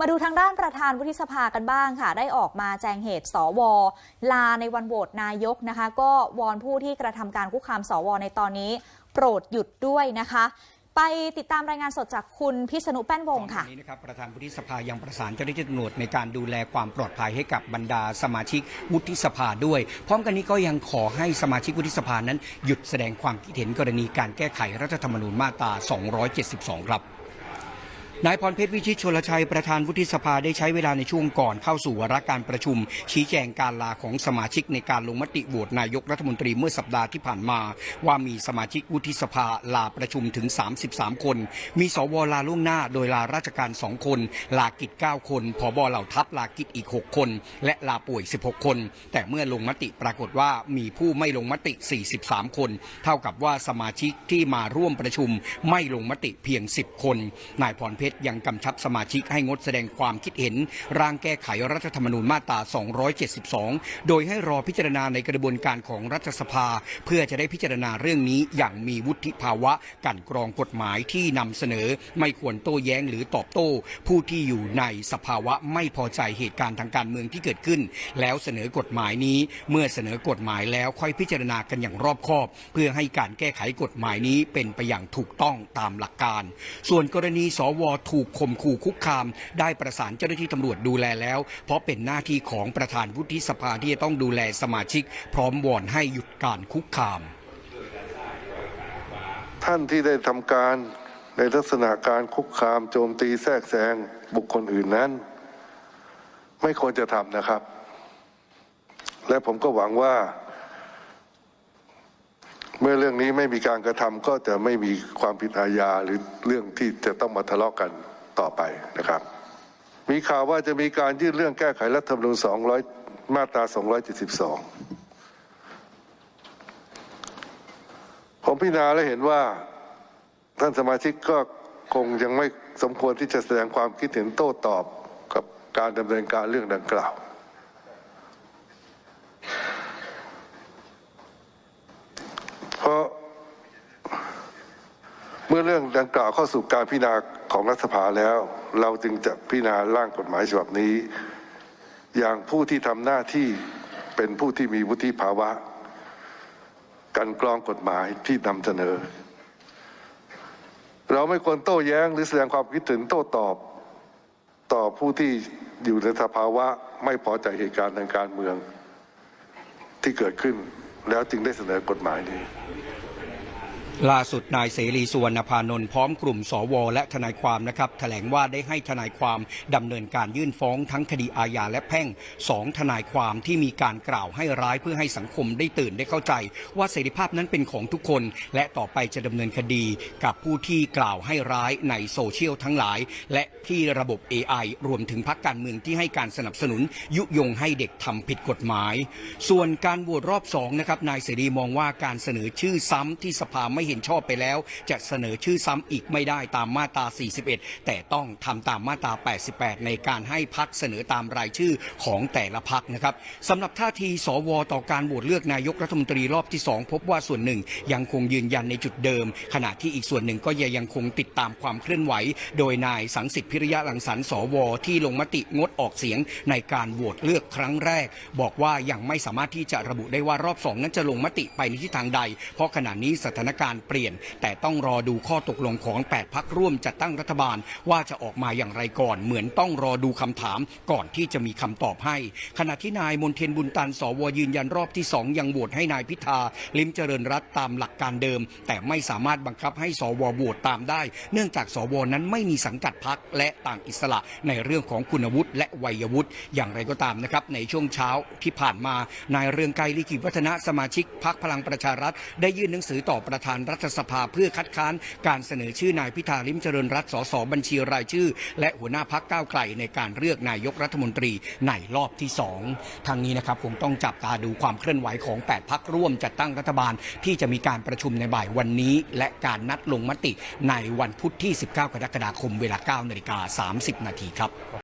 มาดูทางด้านประธานวุฒิสภากันบ้างค่ะ ได้ออกมาแจงเหตุสว ลาในวันโหวตนายกนะคะ ก็วอนผู้ที่กระทำการคุกคามสว ในตอนนี้ โปรดหยุดด้วยนะคะ ไปติดตามรายงานสดจากคุณพิษณุแป้นวงค่ะก่อนนี้นะครับประธานวุฒิสภายังประสานเจ้าหน้าที่ตำรวจในการดูแลความปลอดภัยให้กับบรรดาสมาชิกวุฒิสภาด้วย พร้อมกันนี้ก็ยังขอให้สมาชิกวุฒิสภานั้น หยุดแสดงความคิดเห็นกรณีการแก้ไขรัฐธรรมนูญมาตรา 272 ครับ นายพรเพชรวิชิตชลชัยประธานวุฒิสภาได้ใช้เวลาในช่วงก่อนเข้าสู่วาระการประชุม ชี้แจงการลาของสมาชิกในการลงมติโหวตนายกรัฐมนตรีเมื่อสัปดาห์ที่ผ่านมา ว่ามีสมาชิกวุฒิสภาลาประชุมถึง 33 คน มีสวลาล่วงหน้า โดยลาราชการ 2 คน ลากิจ 9 คนผบเหล่าทัพลากิจอีก 6 คน และลาป่วย 16 คน แต่เมื่อลงมติปรากฏว่ามีผู้ไม่ลงมติ 43 คน เท่ากับว่าสมาชิกที่มาร่วมประชุมไม่ลงมติเพียง 10 คนนายพรเพชรยังกำชับสมาชิกให้งดแสดงความคิดเห็น ร่างแก้ไขรัฐธรรมนูญมาตรา 272 โดยให้รอพิจารณาในกระบวนการของรัฐสภา เพื่อจะได้พิจารณาเรื่องนี้อย่างมีวุฒิภาวะกันกรองกฎหมายที่นำเสนอ ไม่ควรโต้แย้งหรือตอบโต้ ผู้ที่อยู่ในสภาวะไม่พอใจเหตุการณ์ทางการเมืองที่เกิดขึ้น แล้วเสนอกฎหมายนี้เมื่อเสนอกฎหมายแล้วค่อยพิจารณากันอย่างรอบคอบ เพื่อให้การแก้ไขกฎหมายนี้เป็นไปอย่างถูกต้องตามหลักการ ส่วนกรณีสวถูกข่มขู่คุกคาม ได้ประสานเจ้าหน้าที่ตำรวจดูแลแล้ว เพราะเป็นหน้าที่ของประธานวุฒิสภาที่จะต้องดูแลสมาชิก พร้อมวอนให้หยุดการคุกคาม ท่านที่ได้ทำการในลักษณะการคุกคามโจมตีแทรกแซงบุคคลอื่นนั้น ไม่ควรจะทำนะครับ และผมก็หวังว่า เมื่อเรื่องนี้ไม่มีการกระทำก็จะไม่มีความผิดอาญาหรือเรื่องที่จะต้องมาทะเลาะกันต่อไปนะครับ มีข่าวว่าจะมีการยื่นเรื่องแก้ไขรัฐธรรมนูญ200 มาตรา 272 ผมพิจารณาและเห็นว่าท่านสมาชิกก็คงยังไม่สมควรที่จะแสดงความคิดเห็นโต้ตอบกับการดำเนินการเรื่องดังกล่าว เพราะ เมื่อเรื่องดังกล่าวเข้าสู่การพิจารณาของรัฐสภาแล้ว เราจึงจะพิจารณาร่างกฎหมายฉบับนี้ อย่างผู้ที่ทำหน้าที่เป็นผู้ที่มีวุฒิภาวะกันกรองกฎหมายที่นำเสนอ เราไม่ควรโต้แย้งหรือแสดงความคิดถึงโต้ตอบ ต่อผู้ที่อยู่ในสภาวะไม่พอใจเหตุการณ์ทางการเมืองที่เกิดขึ้น แล้วจึงได้เสนอกฎหมายนี้ ล่าสุดนายเสรีสุวรรณพานนท์พร้อมกลุ่มสวและทนายความนะครับแถลงว่าได้ให้ทนายความดำเนินการยื่นฟ้องทั้งคดีอาญาและแพ่งสองทนายความที่มีการกล่าวให้ร้ายเพื่อให้สังคมได้ตื่นได้เข้าใจ ว่าเสรีภาพนั้นเป็นของทุกคน และต่อไปจะดำเนินคดีกับผู้ที่กล่าวให้ร้ายในโซเชียลทั้งหลาย และที่ระบบ AI รวมถึงพรรคการเมืองที่ให้การสนับสนุน ยุยงให้เด็กทำผิดกฎหมาย ส่วนการโหวตรอบสองนะครับนายเสรีมองว่าการเสนอชื่อซ้ำที่สภาไม่เห็นชอบไปแล้ว จะเสนอชื่อซ้ำอีกไม่ได้ตามมาตรา 41 แต่ต้องทำตามมาตรา 88 ในการให้พักเสนอตามรายชื่อของแต่ละพักนะครับสำหรับท่าทีสวต่อการโหวตเลือกนายกรัฐมนตรีรอบที่ 2 พบว่าส่วนหนึ่งยังคงยืนยันในจุดเดิม ขณะที่อีกส่วนหนึ่งก็ยังคงติดตามความเคลื่อนไหว โดยนายสังสิทธิพิริยะรังสรรสวที่ลงมติงดออกเสียงในการโหวตเลือกครั้งแรก บอกว่ายังไม่สามารถที่จะระบุได้ว่ารอบสองนั้นจะลงมติไปในทิศทางใด เพราะขณะนี้สถานการณ์เปลี่ยน แต่ต้องรอดูข้อตกลงของ 8 พักร่วมจัดตั้งรัฐบาลว่าจะออกมาอย่างไรก่อน เหมือนต้องรอดูคำถามก่อนที่จะมีคำตอบให้ ขณะที่นายมนเทีนบุญตันสวยืนยันรอบที่ 2 ยังโหวตให้นายพิธา ลิมเจริญรัตตามหลักการเดิม แต่ไม่สามารถบังคับให้สวโหวตตามได้ เนื่องจากสวนั้นไม่มีสังกัดพักและต่างอิสระในเรื่องของคุณวุฒิและวัยวุฒิอย่างไรก็ตามนะครับในช่วงเช้าที่ผ่านมานายเรืองไกรลิขิตวัฒนะสมาชิกพักพลังประชารัฐ ได้ยื่นหนังสือต่อประธานรัฐสภาเพื่อคัดค้านการเสนอชื่อนายพิธาลิมเจริญรัตสสบัญชีรายชื่อ และหัวหน้าพักก้าวไกลในการเลือกนายกรัฐมนตรีในรอบที่ 2 ทางนี้นะครับคงต้องจับตาดูความเคลื่อนไหวของ 8 พักร่วมจัดตั้งรัฐบาลที่จะมีการประชุมในบ่ายวันนี้ และการนัดลงมติในวันพุธที่ 19 กรกฎาคมเวลา 9 นาฬิกา 30 นาทีครับ